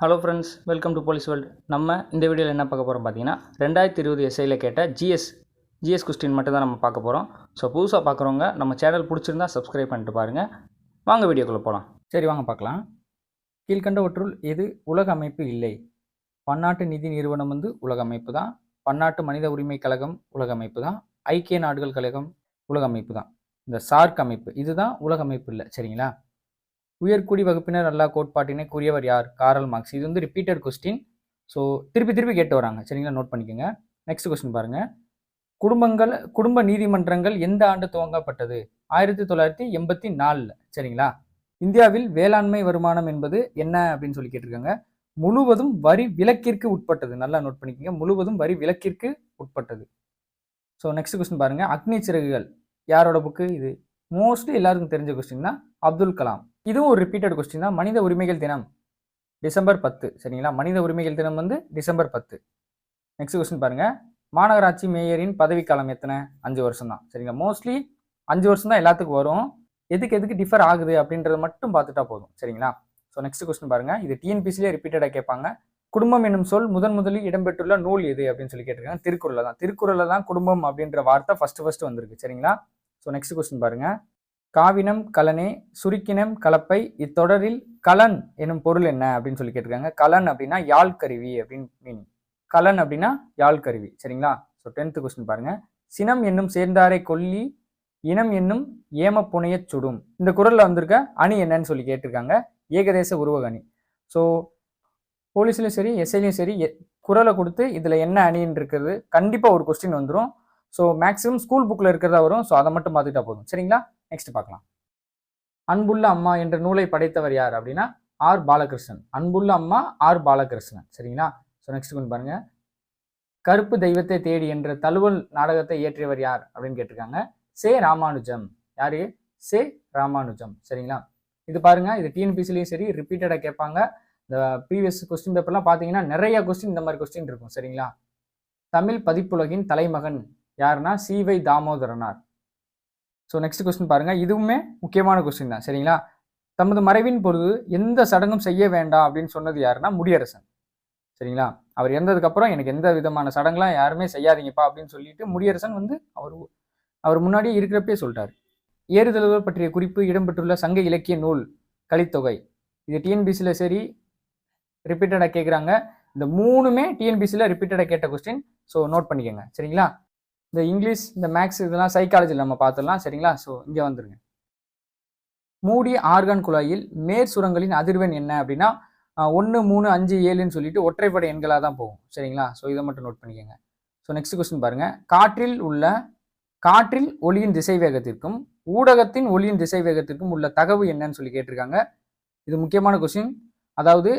Hello friends welcome to police world நம்ம இந்த வீடியோவில் என்ன பார்க்க போகிறோம் பார்த்தீங்கன்னா ரெண்டாயிரத்தி இருபது எஸ்ஐயில் கேட்ட ஜிஎஸ் ஜிஎஸ் கொஸ்டின் மட்டும் தான் நம்ம பார்க்க போகிறோம் ஸோ புதுசாக பார்க்குறவங்க நம்ம சேனல் பிடிச்சிருந்தா சப்ஸ்கிரைப் பண்ணிட்டு பாருங்கள் வாங்க வீடியோக்குள்ளே போகலாம் சரி வாங்க பார்க்கலாம். கீழ்கண்டவற்றுள் எது உலக அமைப்பு இல்லை? பன்னாட்டு நிதி நிறுவனம் வந்து உலக அமைப்பு தான். பன்னாட்டு மனித உரிமை கழகம் உலக அமைப்பு தான். ஐக்கிய நாடுகள் கழகம் உலக அமைப்பு தான். இந்த சார்க் அமைப்பு இதுதான் உலக அமைப்பு இல்லை. சரிங்களா? உயர்குடி வகுப்பினர் அல்லா கோட்பாட்டினை கூறியவர் யார்? Karl Marx. இது வந்து ரிப்பீட்டட் கொஸ்டின் ஸோ திருப்பி திருப்பி கேட்டு வராங்க. சரிங்களா? நோட் பண்ணிக்கோங்க. நெக்ஸ்ட் கொஸ்டின் பாருங்க. குடும்பங்கள் குடும்ப நீதிமன்றங்கள் எந்த ஆண்டு துவங்கப்பட்டது? ஆயிரத்தி தொள்ளாயிரத்தி எண்பத்தி நாலில். சரிங்களா? இந்தியாவில் வேளாண்மை வருமானம் என்பது என்ன அப்படின்னு சொல்லி கேட்டிருக்காங்க. முழுவதும் வரி விலக்கிற்கு உட்பட்டது. நல்லா நோட் பண்ணிக்கோங்க. முழுவதும் வரி விலக்கிற்கு உட்பட்டது. ஸோ நெக்ஸ்ட் கொஸ்டின் பாருங்கள் அக்னி சிறகுகள். யாரோட புக்கு இது. மோஸ்ட்லி எல்லாருக்கும் தெரிஞ்ச கொஸ்டின் தான் அப்துல் கலாம். இதுவும் ஒரு ரிப்பீட்டட் கொஸ்டின் தான். மனித உரிமைகள் தினம் டிசம்பர் பத்து சரிங்களா? மனித உரிமைகள் தினம் வந்து டிசம்பர் பத்து. நெக்ஸ்ட் கொஸ்டின் பாருங்க. மாநகராட்சி மேயரின் பதவிக்காலம் எத்தனை? அஞ்சு வருஷம் தான் சரிங்களா? மோஸ்ட்லி அஞ்சு வருஷம் தான் எல்லாத்துக்கும் வரும். எதுக்கு எதுக்கு டிஃபர் ஆகுது அப்படின்றத மட்டும் பார்த்துட்டா போதும் சரிங்களா? ஸோ நெக்ஸ்ட் கொஸ்டின் பாருங்க. இது டிஎன்பிசிலே ரிப்பீட்டடாக கேட்பாங்க. குடும்பம் என்னும் சொல் முதன் முதலில் இடம்பெற்றுள்ள நூல் எது அப்படின்னு சொல்லி கேட்டிருக்காங்க. திருக்குறளில் தான். திருக்குறளில் தான் குடும்பம் அப்படின்ற வார்த்தை ஃபர்ஸ்ட் ஃபர்ஸ்ட் வந்திருக்கு சரிங்களா? ஸோ நெக்ஸ்ட் கொஸ்டின் பாருங்கள் காவினம் கலனே சுருக்கினம் கலப்பை இத்தொடரில் கலன் எனும் பொருள் என்ன அப்படின்னு சொல்லி கேட்டிருக்காங்க. கலன் அப்படின்னா யாழ் கருவி அப்படின்னு மீனிங் கலன் அப்படின்னா யாழ் கருவி சரிங்களா? ஸோ டென்த்து கொஸ்டின் பாருங்க. சினம் என்னும் சேர்ந்தாரை கொல்லி இனம் என்னும் ஏம புனையச் சுடும். இந்த குரலில் வந்திருக்க அணி என்னன்னு சொல்லி கேட்டிருக்காங்க. ஏகதேச உருவக அணி. ஸோ போலீஸ்லையும் சரி எஸ்ஐலையும் சரி எ- குரலை கொடுத்து இதில் என்ன அணின்னு இருக்கிறது கண்டிப்பாக ஒரு கொஸ்டின் வந்துடும் ஸோ மேக்ஸிமம் ஸ்கூல் புக்கில் இருக்கிறதா வரும். ஸோ அதை மட்டும் பார்த்துக்கிட்டா போதும். சரிங்களா? நெக்ஸ்ட் பார்க்கலாம். அன்புள்ள அம்மா என்ற நூலை படைத்தவர் யார் அப்படின்னா ஆர் பாலகிருஷ்ணன். அன்புள்ள அம்மா ஆர் பாலகிருஷ்ணன். சரிங்களா? ஸோ நெக்ஸ்ட் கொண்டு பாருங்க. கருப்பு தெய்வத்தை தேடி என்ற தழுவல் நாடகத்தை இயற்றியவர் யார் அப்படின்னு கேட்டிருக்காங்க. சே ராமானுஜம். யாரு? சே ராமானுஜம். சரிங்களா? இது பாருங்க இது டிஎன்பிசிலையும் சரி ரிப்பீட்டடாக கேட்பாங்க. இந்த ப்ரீவியஸ் கொஸ்டின் பேப்பர்லாம் பார்த்தீங்கன்னா நிறைய கொஸ்டின் இந்த மாதிரி கொஸ்டின் இருக்கும். சரிங்களா? தமிழ் பதிப்புலகின் தலைமகன் யாருன்னா சிவை தாமோதரனார். ஸோ நெக்ஸ்ட் கொஸ்டின் பாருங்கள் இதுவுமே முக்கியமான கொஸ்டின் தான். சரிங்களா? தமது மறைவின் பொழுது எந்த சடங்கும் செய்ய வேண்டாம் அப்படின்னு சொன்னது யாருன்னா முடியரசன். சரிங்களா? அவர் இறந்ததுக்கப்புறம் எனக்கு எந்த விதமான சடங்குலாம் யாருமே செய்யாதீங்கப்பா அப்படின்னு சொல்லிட்டு முடியரசன் வந்து அவர் அவர் முன்னாடியே இருக்கிறப்பே சொல்லிட்டார். ஏறுதழுவல் பற்றிய குறிப்பு இடம்பெற்றுள்ள சங்க இலக்கிய நூல் கலித்தொகை. இது டிஎன்பிசியில் சரி ரிப்பீட்டடாக கேட்குறாங்க இந்த மூணுமே டிஎன்பிசியில் ரிப்பீட்டடாக கேட்ட கொஸ்டின் ஸோ நோட் பண்ணிக்கோங்க. சரிங்களா? இந்த இங்கிலீஷ் இந்த மேக்ஸ் இதெல்லாம் சைக்காலஜியில் நம்ம பார்த்துடலாம். சரிங்களா? ஸோ இங்கே வந்துருங்க. மூடிய ஆர்கான் குழாயில் மேற் சுரங்களின் அதிர்வெண் என்ன அப்படின்னா ஒன்று மூணு அஞ்சு ஏழுன்னு சொல்லிட்டு ஒற்றைப்படை எண்களாக தான் போகும். சரிங்களா? ஸோ இதை மட்டும் நோட் பண்ணிக்கோங்க. ஸோ நெக்ஸ்ட் கொஸ்டின் பாருங்கள் காற்றில் உள்ள காற்றில் ஒளியின் திசை வேகத்திற்கும் ஊடகத்தின் ஒளியின் திசை வேகத்திற்கும் உள்ள தகவு என்னன்னு சொல்லி கேட்டிருக்காங்க. இது முக்கியமான கொஸ்டின் அதாவது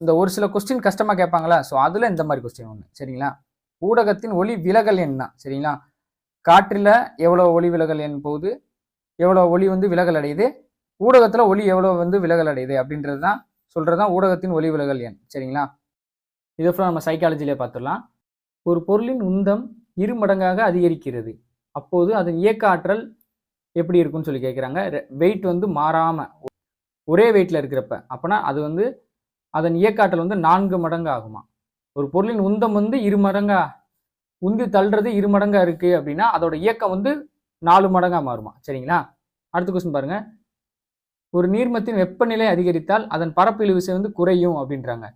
இந்த ஒரு சில கொஸ்டின் கஷ்டமாக கேட்பாங்களா? ஸோ அதில் இந்த மாதிரி கொஸ்டின் ஒன்று சரிங்களா? ஊடகத்தின் ஒளி விலகல் என்ன சரிங்களா? காற்றில் எவ்வளோ ஒளி விலகல் எண் போகுது? எவ்வளோ ஒளி வந்து விலகல் அடையுது? ஊடகத்தில் ஒளி எவ்வளோ வந்து விலகல் அடையுது? அப்படின்றது தான் சொல்கிறது தான் ஊடகத்தின் ஒளி விலகல் எண் சரிங்களா? இதை ஃபுல்லாக நம்ம சைக்காலஜிலே பார்த்துடலாம் ஒரு பொருளின் உந்தம் இரு மடங்காக அதிகரிக்கிறது. அப்போது அதன் இயக்க ஆற்றல் எப்படி இருக்கும்னு சொல்லி கேட்குறாங்க வெயிட் வந்து மாறாமல் ஒரே வெயிட்டில் இருக்கிறப்ப. அப்போனா அது வந்து அதன் இயக்க ஆற்றல் வந்து நான்கு மடங்கு ஆகுமா? ஒரு பொருளின் உந்தம் வந்து இரு மடங்கா உந்தி தள்ளுறது இரு மடங்கா இருக்கு அப்படின்னா அதோட இயக்கம் வந்து நாலு மடங்கா மாறுமா? சரிங்களா? அடுத்த கொஸ்டின் பாருங்க. ஒரு நீர்மத்தின் வெப்பநிலை அதிகரித்தால் அதன் பரப்பு இழுவிசை வந்து குறையும் அப்படின்றாங்க.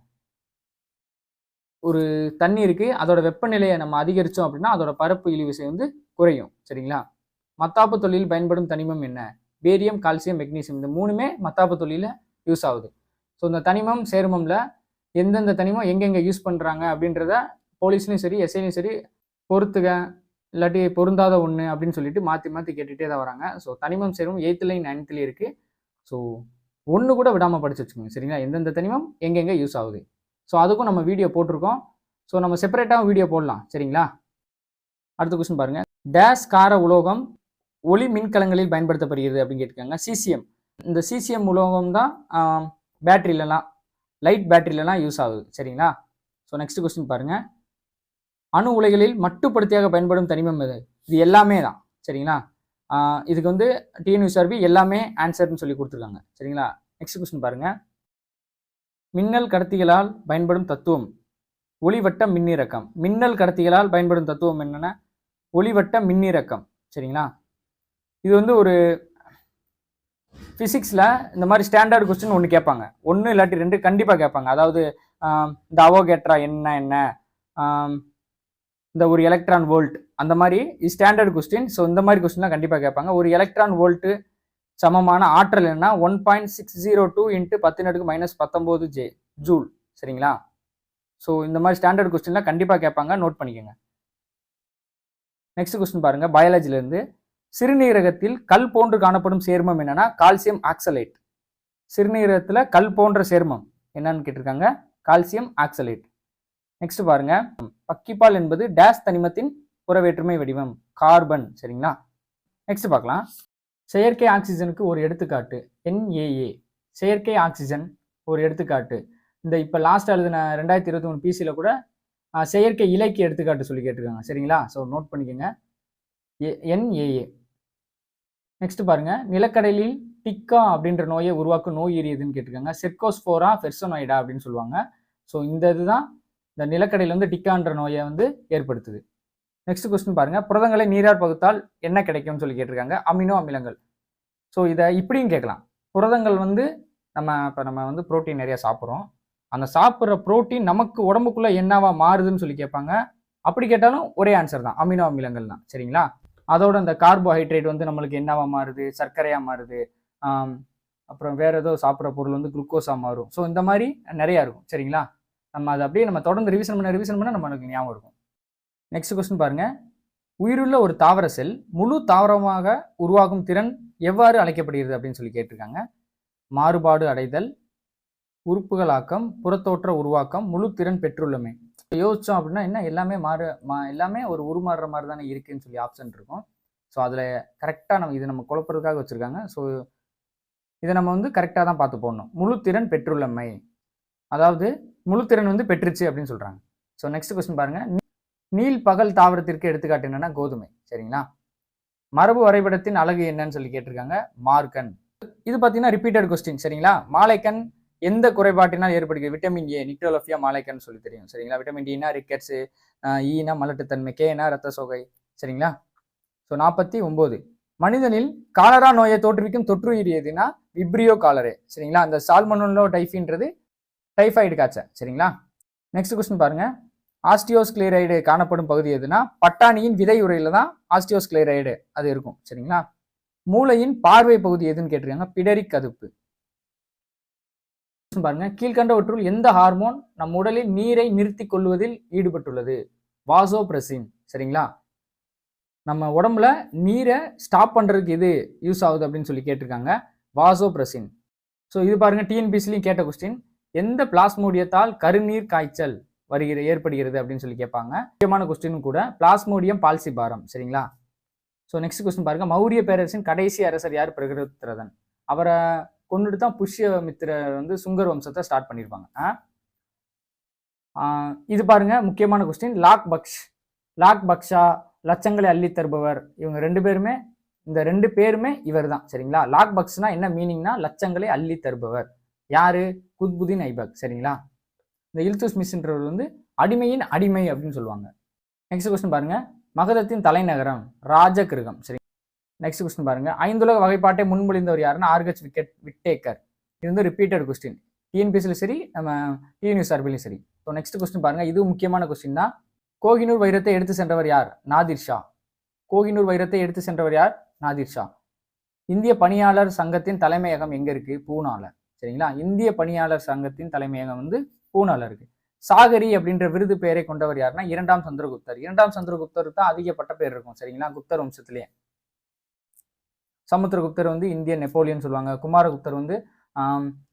ஒரு தண்ணி இருக்கு அதோட வெப்பநிலையை நம்ம அதிகரிச்சோம் அப்படின்னா அதோட பரப்பு இழுவிசை வந்து குறையும். சரிங்களா? மத்தாப்பு தொழிலில் பயன்படும் தனிமம் என்ன? Barium calcium magnesium. இந்த மூணுமே மத்தாப்பு தொழிலில் யூஸ் ஆகுது. ஸோ இந்த தனிமம் சேர்மம்ல எந்தெந்த தனிமம் எங்கெங்கே யூஸ் பண்ணுறாங்க அப்படின்றத போலீஸ்லையும் சரி எஸ்ஐலையும் சரி பொறுத்துக இல்லாட்டி பொருந்தாத ஒன்று அப்படின்னு சொல்லிட்டு மாற்றி மாற்றி கேட்டுகிட்டே தான் வராங்க. ஸோ தனிமம் சேரும் எயித்துலையும் நைன்த்துலேயும் இருக்குது ஸோ ஒன்று கூட விடாமல் படிச்சு வச்சுக்கோங்க சரிங்களா? எந்தெந்த தனிமம் எங்கெங்கே யூஸ் ஆகுது. ஸோ அதுக்கும் நம்ம வீடியோ போட்டிருக்கோம். ஸோ நம்ம செப்பரேட்டாகவும் வீடியோ போடலாம் சரிங்களா? அடுத்த கொஸ்டின் பாருங்கள் டேஸ் கார உலோகம் ஒளி மின்கலங்களில் பயன்படுத்தப்படுகிறது அப்படின்னு கேட்டிருக்காங்க. சிசிஎம் இந்த சிசிஎம் உலோகம் தான் பேட்டரியிலலாம் லைட் பேட்டரியிலலாம் யூஸ் ஆகுது. சரிங்களா? ஸோ நெக்ஸ்ட் கொஸ்டின் பாருங்கள் அணு உலைகளில் மட்டுப்படுத்தியாக பயன்படும் தனிமம் எது? இது எல்லாமே தான். சரிங்களா? இதுக்கு வந்து டிஎன்யூஆர்பி எல்லாமே ஆன்சர்னு சொல்லி கொடுத்துருக்காங்க. சரிங்களா? நெக்ஸ்ட் கொஸ்டின் பாருங்கள் மின்னல் கடத்திகளால் பயன்படும் தத்துவம். ஒளிவட்ட மின்னிறக்கம். மின்னல் கடத்திகளால் பயன்படும் தத்துவம் என்னென்னா? ஒளிவட்ட மின்னிறக்கம். சரிங்களா? இது வந்து ஒரு ஃபிசிக்ஸில் இந்த மாதிரி ஸ்டாண்டர்ட் கொஸ்டின் ஒன்று கேட்பாங்க. ஒன்று இல்லாட்டி ரெண்டு கண்டிப்பாக கேட்பாங்க. அதாவது இந்த அவோகேட்ரா என்ன என்ன? இந்த ஒரு எலக்ட்ரான் வோல்ட் அந்த மாதிரி ஸ்டாண்டர்ட் கொஸ்டின் ஸோ இந்த மாதிரி கொஸ்டின்லாம் கண்டிப்பாக கேட்பாங்க. ஒரு எலக்ட்ரான் வோல்ட்டு சமமான ஆற்றல் என்ன one point six zero two into பத்தினடுக்கு minus பத்தொம்போது ஜே ஜூல் சரிங்களா? ஸோ இந்த மாதிரி ஸ்டாண்டர்ட் கொஸ்டின்லாம் கண்டிப்பாக கேட்பாங்க. நோட் பண்ணிக்கோங்க. நெக்ஸ்ட் கொஸ்டின் பாருங்கள் பயாலஜிலேருந்து சிறுநீரகத்தில் கல் போன்று காணப்படும் சேர்மம் என்னன்னா கால்சியம் ஆக்சலேட். சிறுநீரகத்தில் கல் போன்ற சேர்மம் என்னன்னு கேட்டிருக்காங்க? Calcium oxalate. நெக்ஸ்ட் பாருங்க. பக்கிப்பால் என்பது டேஸ் தனிமத்தின் புறவேற்றுமை வடிவம் கார்பன் சரிங்களா? நெக்ஸ்ட் பார்க்கலாம். செயற்கை ஆக்சிஜனுக்கு ஒரு எடுத்துக்காட்டு என்ஏஏ செயற்கை ஆக்சிஜன் ஒரு எடுத்துக்காட்டு. இந்த இப்போ லாஸ்ட் எழுதின ரெண்டாயிரத்தி இருபத்தி மூணு பிசியில் கூட செயற்கை இலைக்கு எடுத்துக்காட்டு சொல்லி கேட்டிருக்காங்க சரிங்களா? ஸோ நோட் பண்ணிக்கோங்க. என்ஏஏ நெக்ஸ்ட் பாருங்க. நிலக்கடலில் டிக்கா அப்படின்ற நோயை உருவாக்கும் நோய் எரியதுன்னு கேட்டிருக்காங்க. செர்கோஸ்போரா பெர்சோனாய்டா அப்படின்னு சொல்லுவாங்க. ஸோ இந்த இதுதான் இந்த நிலக்கடையில் வந்து டிக்கான்ற நோயை வந்து ஏற்படுத்துது. நெக்ஸ்ட் கொஸ்டின் பாருங்க. புரதங்களை நீரார் பகுத்தால் என்ன கிடைக்கும்னு சொல்லி கேட்டிருக்காங்க. அமினோ அமிலங்கள். ஸோ இதை இப்படியும் கேட்கலாம். புரதங்கள் வந்து நம்ம இப்போ நம்ம வந்து புரோட்டீன் நிறைய சாப்பிட்றோம். அந்த சாப்பிட்ற புரோட்டீன் நமக்கு உடம்புக்குள்ள என்னவா மாறுதுன்னு சொல்லி கேட்பாங்க. அப்படி கேட்டாலும் ஒரே ஆன்சர் தான். அமினோ அமிலங்கள் தான் சரிங்களா? அதோட அந்த கார்போஹைட்ரேட் வந்து நம்மளுக்கு என்னவா மாறுது? சர்க்கரையாக மாறுது. அப்புறம் வேற ஏதோ சாப்பிட்ற பொருள் வந்து குளுக்கோஸாக மாறும். ஸோ இந்த மாதிரி நிறையா இருக்கும். சரிங்களா? நம்ம அதை அப்படியே நம்ம தொடர்ந்து ரிவிஷன் பண்ண ரிவிஷன் பண்ண நம்மளுக்கு ஞாபகம் இருக்கும். நெக்ஸ்ட் கொஸ்டின் பாருங்க. உயிருள்ள ஒரு தாவர செல் முழு தாவரமாக உருவாகும் திறன் எவ்வாறு அழைக்கப்படுகிறது அப்படின்னு சொல்லி கேட்டிருக்காங்க. மாறுபாடு அடைதல் உறுப்புகளாக்கம் புறத்தோற்ற உருவாக்கம் முழு திறன் பெற்றுள்ளமை. யோசித்தோம் அப்படின்னா என்ன எல்லாமே மாறு மா எல்லாமே ஒரு உருமாறுற மாதிரி தானே இருக்குன்னு சொல்லி ஆப்ஷன் இருக்கும். ஸோ அதில் கரெக்டாக நம்ம இது நம்ம குழப்பறதுக்காக வச்சுருக்காங்க. ஸோ இதை நம்ம வந்து கரெக்டாக தான் பார்த்து போடணும். முழு திறன் பெற்றுள்ளமை. அதாவது முழு திறன் வந்து பெற்றுச்சு அப்படின்னு சொல்கிறாங்க ஸோ நெக்ஸ்ட் கொஸ்டின் பாருங்கள் நீல் பகல் தாவரத்திற்கு எடுத்துக்காட்டு என்னென்னா கோதுமை. சரிங்களா? மரபு வரைபடத்தின் அழகு என்னன்னு சொல்லி கேட்டிருக்காங்க. மார்க்கன் இது பார்த்தீங்கன்னா ரிப்பீட்டட் கொஸ்டின் சரிங்களா? மாலைக்கன் எந்த குறைபாட்டினால் ஏற்படுகிறது? விட்டமின் ஏ நிக்டோலோஃபியா மாலைக்கன்னு சொல்லி தெரியும் சரிங்களா? விட்டமின் டினா ரிக்கெட்ஸு ஈனா மலட்டுத்தன்மை கேனா ரத்த சோகை சரிங்களா? ஸோ நாற்பத்தி ஒம்பது மனிதனில் காலரா நோயை தோற்றுவிக்கும் தொற்று எதுனா விப்ரியோ காலரே சரிங்களா? அந்த சால்மனோலோ டைஃபின்றது டைஃபாய்டு காய்ச்சல் சரிங்களா? நெக்ஸ்ட் கொஸ்டின் பாருங்க. ஆஸ்டியோஸ்கிளைரைடு காணப்படும் பகுதி எதுனா பட்டாணியின் விதை உரையில தான் ஆஸ்டியோஸ்கிளைரைடு அது இருக்கும் சரிங்களா? மூளையின் பார்வை பகுதி எதுன்னு கேட்டிருக்காங்க பிடரிக் கதுப்பு. பாருங்க. கீழ்கண்டவற்றுள் எந்த ஹார்மோன் நம் உடலில் நீரை நிறுத்தி கொள்வதில் ஈடுபட்டுள்ளது? வாசோப்ரசின் சரிங்களா? நம்ம உடம்புல நீரை ஸ்டாப் பண்றதுக்கு எது யூஸ் ஆகுது அப்படின்னு சொல்லி கேட்டிருக்காங்க. வாசோப்ரசின் ஸோ இது பாருங்க டிஎன்பிசிலையும் கேட்ட கொஸ்டின் எந்த பிளாஸ்மோடியத்தால் கருநீர் காய்ச்சல் வருகிற ஏற்படுகிறது அப்படின்னு சொல்லி கேட்பாங்க. முக்கியமான கொஸ்டின் கூட பிளாஸ்மோடியம் பால்சிபாரம். சரிங்களா? ஸோ நெக்ஸ்ட் கொஸ்டின் பாருங்க. மௌரிய பேரரசின் கடைசி அரசர் யார்? பிரகிருத்திரதன் அவரை கொண்டுட்டு தான் புஷ்யமித்திரர் வந்து சுங்கர் வம்சத்தை ஸ்டார்ட் பண்ணியிருப்பாங்க இது பாருங்க முக்கியமான கொஸ்டின் லாக் பக்ஷ் லாக் பக்ஷா லட்சங்களை அள்ளி தருபவர் இவங்க ரெண்டு பேருமே இந்த ரெண்டு பேருமே இவர் தான் சரிங்களா? லாக் பக்ஸ்னா என்ன மீனிங்னா லட்சங்களை அள்ளி தருபவர். யாரு? குத்புதீன் ஐபக் சரிங்களா? இந்த இல்துஸ் மிஸ்ன்றவர் வந்து அடிமையின் அடிமை அப்படின்னு சொல்லுவாங்க. நெக்ஸ்ட் கொஸ்டின் பாருங்க. மகதத்தின் தலைநகரம் ராஜகிருகம் சரி நெக்ஸ்ட் கொஸ்டின் பாருங்க. ஐந்துலக வகைப்பாட்டை முன்மொழிந்தவர் யாருன்னா ஆர்கச் விக்கெட் விட்டேக்கர் இது வந்து ரிப்பீட்டட் கொஸ்டின் டிஎன்பிஎஸ்சிலும் சரி நம்ம டிஎன்யூஸ் சார்பிலையும் சரி. ஸோ நெக்ஸ்ட் கொஸ்டின் பாருங்க. இது முக்கியமான கொஸ்டின் தான். கோகினூர் வைரத்தை எடுத்து சென்றவர் யார்? நாதிர் ஷா. கோகினூர் வைரத்தை எடுத்து சென்றவர் யார்? நாதிர் ஷா. இந்திய பணியாளர் சங்கத்தின் தலைமையகம் எங்க இருக்கு? பூனால. சரிங்களா? இந்திய பணியாளர் சங்கத்தின் தலைமையகம் வந்து பூனால இருக்கு. சாகரி அப்படின்ற விருது பெயரை கொண்டவர் யாருன்னா இரண்டாம் சந்திரகுப்தர். இரண்டாம் சந்திரகுப்தர் தான் அதிகப்பட்ட பேர் இருக்கும். சரிங்களா? குப்தர் வம்சத்திலேயே. சமுத்திரகுப்தர் வந்து இந்திய நெப்போலியன் சொல்லுவாங்க. குமாரகுப்தர் வந்து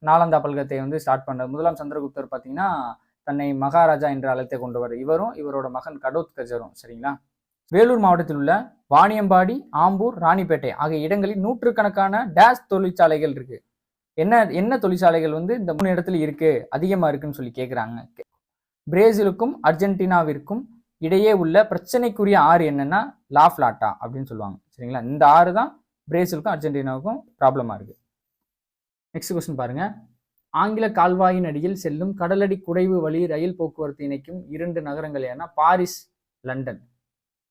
நாலந்தா பல்கத்தை வந்து ஸ்டார்ட் பண்ணார் முதலாம் சந்திரகுப்தர் பார்த்தீங்கன்னா தன்னை மகாராஜா என்று அழைத்து கொண்டவர் இவரும் இவரோட மகன் கடோத்கஜரும் சரிங்களா? வேலூர் மாவட்டத்தில் உள்ள வாணியம்பாடி ஆம்பூர் ராணிப்பேட்டை ஆகிய இடங்களில் நூற்றுக்கணக்கான டேஸ் தொழிற்சாலைகள் இருக்கு. என்ன என்ன தொழிற்சாலைகள் வந்து இந்த மூணு இடத்துல இருக்கு அதிகமா இருக்குன்னு சொல்லி கேட்குறாங்க பிரேசிலுக்கும் அர்ஜென்டினாவிற்கும் இடையே உள்ள பிரச்சனைக்குரிய ஆறு என்னன்னா லாஃப்லாட்டா அப்படின்னு சொல்லுவாங்க சரிங்களா? இந்த ஆறு தான் பிரேசிலுக்கும் அர்ஜென்டினாவுக்கும் ப்ராப்ளமாக இருக்குது நெக்ஸ்ட் கொஸ்டின் பாருங்க. ஆங்கில கால்வாயின் அடியில் செல்லும் கடலடி குடைவு வழி ரயில் போக்குவரத்து இணைக்கும் இரண்டு நகரங்கள் ஏன்னா பாரிஸ் லண்டன்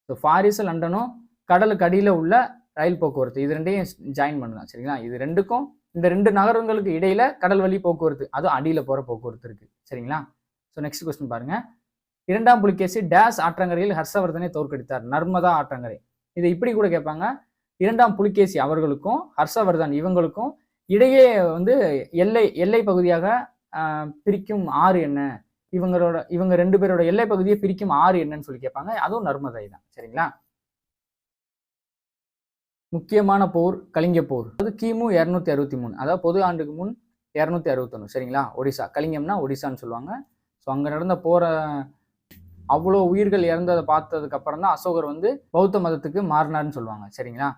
ஸோ பாரிஸ் லண்டனும் கடலுக்கு அடியில் உள்ள ரயில் போக்குவரத்து. இது ரெண்டையும் ஜாயின் பண்ணலாம் சரிங்களா? இது ரெண்டுக்கும் இந்த ரெண்டு நகரங்களுக்கு இடையில கடல் வழி போக்குவரத்து அதுவும் அடியில் போகிற போக்குவரத்து இருக்குது சரிங்களா? ஸோ நெக்ஸ்ட் கொஸ்டின் பாருங்க. இரண்டாம் புலிகேசி டேஸ் ஆற்றங்கரையில் ஹர்ஷவர்தனை தோற்கடித்தார். நர்மதா ஆற்றங்கரை. இதை இப்படி கூட கேட்பாங்க. இரண்டாம் புலிகேசி அவர்களுக்கும் ஹர்ஷவர்தன் இவங்களுக்கும் இடையே வந்து எல்லை எல்லை பகுதியாக பிரிக்கும் ஆறு என்ன? இவங்களோட இவங்க ரெண்டு பேரோட எல்லை பகுதியை பிரிக்கும் ஆறு என்னன்னு சொல்லி கேட்பாங்க. அதுவும் நர்மதை தான். சரிங்களா? முக்கியமான போர் கலிங்க போர். அது கிமு இரநூத்தி அறுபத்தி மூணு. அதாவது பொது ஆண்டுக்கு முன் இரநூத்தி அறுபத்தொன்று சரிங்களா? ஒடிசா. கலிங்கம்னா ஒடிசான்னு சொல்லுவாங்க. ஸோ அங்கே நடந்த போரை அவ்வளோ உயிர்கள் இறந்ததை பார்த்ததுக்கு அப்புறம் தான் அசோகர் வந்து பௌத்த மதத்துக்கு மாறினார்னு சொல்லுவாங்க. சரிங்களா?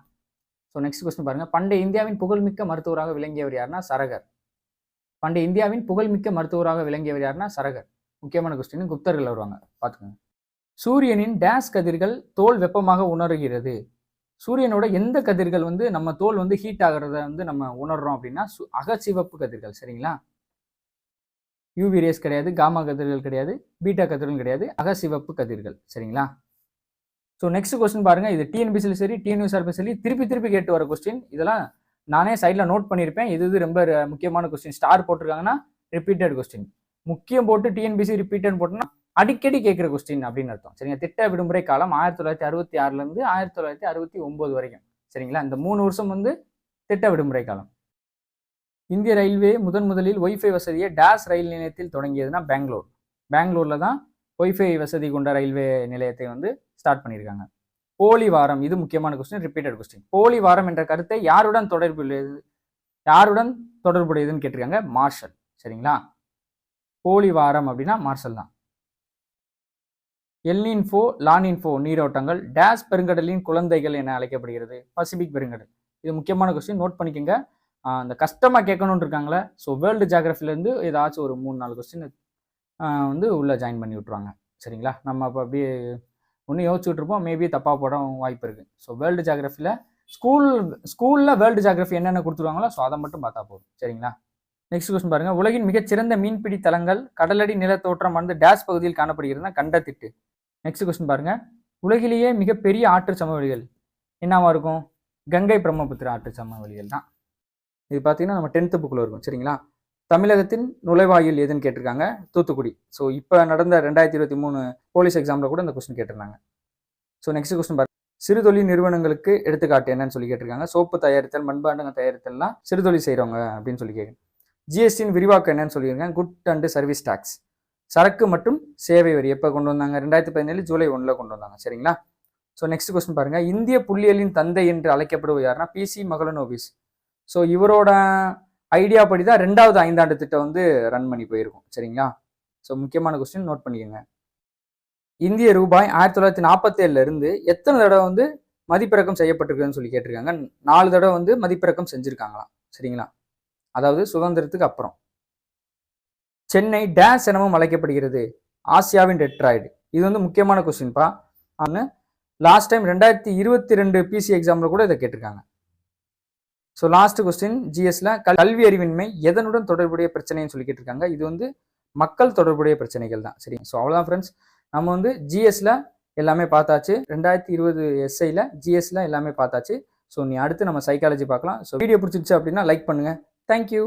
ஸோ நெக்ஸ்ட் கொஸ்டின் பாருங்கள் பண்டைய இந்தியாவின் புகழ்மிக்க மருத்துவராக விளங்கியவர் யாருன்னா சரகர். பண்டைய இந்தியாவின் புகழ்மிக்க மருத்துவராக விளங்கியவர் யாருன்னா சரகர். முக்கியமான கொஸ்டின் குப்தர்கள் வருவாங்க. பார்த்துக்கோங்க. சூரியனின் டேஸ் கதிர்கள் தோல் வெப்பமாக உணர்கிறது. சூரியனோட எந்த கதிர்கள் வந்து நம்ம தோல் வந்து ஹீட் ஆகிறத வந்து நம்ம உணர்றோம் அப்படின்னா சு- அகச்சிவப்பு கதிர்கள். சரிங்களா? யூவி ரேஸ் கிடையாது காமா கதிர்கள் கிடையாது பீட்டா கதிர்கள் கிடையாது அகசிவப்பு கதிர்கள். சரிங்களா? ஸோ நெக்ஸ்ட் கொஸ்டின் பாருங்கள் இது டிஎன்பிசியில் சரி டிஎன்யூஆர்பி சரி திருப்பி திருப்பி கேட்டு வர கொஸ்டின் இதெல்லாம் நானே சைடில் நோட் பண்ணியிருப்பேன் இது இது ரொம்ப முக்கியமான கொஸ்டின் ஸ்டார் போட்டிருக்காங்கன்னா ரிப்பீட்டட் கொஸ்டின் முக்கியம் போட்டு டிஎன்பிசி ரிப்பீட்டட் போட்டோம்னா அடிக்கடி கேட்குற கொஸ்டின் அப்படின்னு அர்த்தம். சரிங்க திட்ட விடுமுறை காலம் ஆயிரத்தி தொள்ளாயிரத்தி அறுபத்தி ஆறுலேருந்து ஆயிரத்தி தொள்ளாயிரத்தி அறுபத்தி ஒம்பது வரைக்கும். சரிங்களா? இந்த மூணு வருஷம் வந்து திட்ட விடுமுறை காலம். இந்திய ரயில்வே முதன் முதலில் ஒய்ஃபை வசதியை டேஸ் ரயில் நிலையத்தில் தொடங்கியதுன்னா பெங்களூர். பெங்களூரில் தான் ஒய்ஃபை வசதி கொண்ட ரயில்வே நிலையத்தை வந்து ஸ்டார்ட் பண்ணியிருக்காங்க. போலி வாரம் இது முக்கியமான கொஸ்டின் ரிப்பீட்டட் கொஸ்டின் போலி வாரம் என்ற கருத்தை யாருடன் தொடர்புடையது யாருடன் தொடர்புடையதுன்னு கேட்டிருக்காங்க? மார்ஷல் சரிங்களா? போலி வாரம் அப்படின்னா மார்ஷல் தான். எல்னின்ஃபோ லானின்ஃபோ நீரோட்டங்கள் டேஸ் பெருங்கடலின் குழந்தைகள் என அழைக்கப்படுகிறது. பசிபிக் பெருங்கடல். இது முக்கியமான கொஸ்டின் நோட் பண்ணிக்கோங்க. அந்த கஷ்டமாக கேட்கணுன்னு இருக்காங்களே ஸோ வேர்ல்டு ஜாகிரஃபிலேருந்து ஏதாச்சும் ஒரு மூணு நாலு கொஸ்டின் வந்து உள்ளே ஜாயின் பண்ணி விட்ருவாங்க சரிங்களா? நம்ம அப்போ அப்படியே ஒன்று யோசிச்சுட்டு இருப்போம். மேபி தப்பாக போட வாய்ப்பு இருக்குது ஸோ வேர்ல்டு ஜாகிரஃபியில் ஸ்கூல் ஸ்கூலில் வேர்ல்டு ஜாகிரஃபி என்னென்ன கொடுத்துருவாங்களோ ஸோ அதை மட்டும் பார்த்தா போதும். சரிங்களா? நெக்ஸ்ட் கொஸ்டின் பாருங்கள் உலகின் மிகச்சிறந்த மீன்பிடி தலங்கள் கடலடி நிலத்தோற்றம் வந்து டேஸ் பகுதியில் காணப்படுகிறதுனா கண்டத்திட்டு நெக்ஸ்ட் கொஸ்டின் பாருங்கள் உலகிலேயே மிகப்பெரிய ஆற்று சமவெளிகள் என்னவா இருக்கும்? கங்கை பிரம்மபுத்திரா ஆற்று சமவெளிகள் தான். இது பார்த்தீங்கன்னா நம்ம டென்த்து புக்கில் இருக்கும். சரிங்களா? தமிழகத்தின் நுழைவாயில் எதுன்னு கேட்டிருக்காங்க? தூத்துக்குடி. ஸோ இப்போ நடந்த ரெண்டாயிரத்தி இருபத்தி மூணு போலீஸ் எக்ஸாமில் கூட இந்த கொஸ்டின் கேட்டிருந்தாங்க. ஸோ நெக்ஸ்ட் கொஸ்டின் பாருங்க சிறுதொழில் நிறுவனங்களுக்கு எடுத்துக்காட்டு என்னன்னு சொல்லி கேட்டிருக்காங்க. சோப்பு தயாரித்தல் மண்பாண்டங்கள் தயாரித்தல்லாம் சிறுதொழில் செய்கிறவங்க அப்படின்னு சொல்லி கேட்குறேன் ஜிஎஸ்டியின் விரிவாக்கம் என்னன்னு சொல்லியிருக்காங்க. குட் அண்ட் சர்வீஸ் டாக்ஸ் சரக்கு மற்றும் சேவை வரி எப்போ கொண்டு வந்தாங்க? ரெண்டாயிரத்தி பதினேழு ஜூலை ஒன்றில் கொண்டு வந்தாங்க. சரிங்களா? ஸோ நெக்ஸ்ட் கொஸ்டின் பாருங்கள் இந்திய புள்ளியியலின் தந்தை என்று அழைக்கப்படுவது யாருன்னா? P C Mahalanobis. ஸோ இவரோட ஐடியா படி தான் ரெண்டாவது ஐந்தாண்டு திட்டம் வந்து ரன் பண்ணி போயிருக்கும். சரிங்களா? ஸோ முக்கியமான கொஸ்டின் நோட் பண்ணிக்கோங்க. இந்திய ரூபாய் ஆயிரத்தி தொள்ளாயிரத்தி நாற்பத்தேழுல இருந்து எத்தனை தடவை வந்து மதிப்பிறக்கம் செய்யப்பட்டிருக்குன்னு சொல்லி கேட்டிருக்காங்க. நாலு தடவை வந்து மதிப்பிறக்கம் செஞ்சுருக்காங்களாம். சரிங்களா? அதாவது சுதந்திரத்துக்கு அப்புறம். சென்னை டேஸ் எனவும் அழைக்கப்படுகிறது. ஆசியாவின் டெட்ராய்டு. இது வந்து முக்கியமான கொஸ்டின்ப்பா ஆனால் லாஸ்ட் டைம் ரெண்டாயிரத்தி இருபத்தி ரெண்டு பிசி எக்ஸாமில் கூட இதை கேட்டிருக்காங்க. ஸோ லாஸ்ட் கொஸ்டின் ஜிஎஸ்ல கல்வி அறிவின்மை எதனுடன் தொடர்புடைய பிரச்சனைன்னு சொல்லிக்கிட்டு இருக்காங்க. இது வந்து மக்கள் தொடர்புடைய பிரச்சனைகள் தான். சரி ஸோ அவ்வளோதான் ஃப்ரெண்ட்ஸ் நம்ம வந்து ஜிஎஸ்ல எல்லாமே பார்த்தாச்சு. ரெண்டாயிரத்தி இருபது எஸ்ஐயில் ஜிஎஸ்ல எல்லாமே பார்த்தாச்சு. ஸோ நீ அடுத்து நம்ம சைக்காலஜி பார்க்கலாம். ஸோ வீடியோ பிடிச்சிருச்சு அப்படின்னா லைக் பண்ணுங்கள் தேங்க்யூ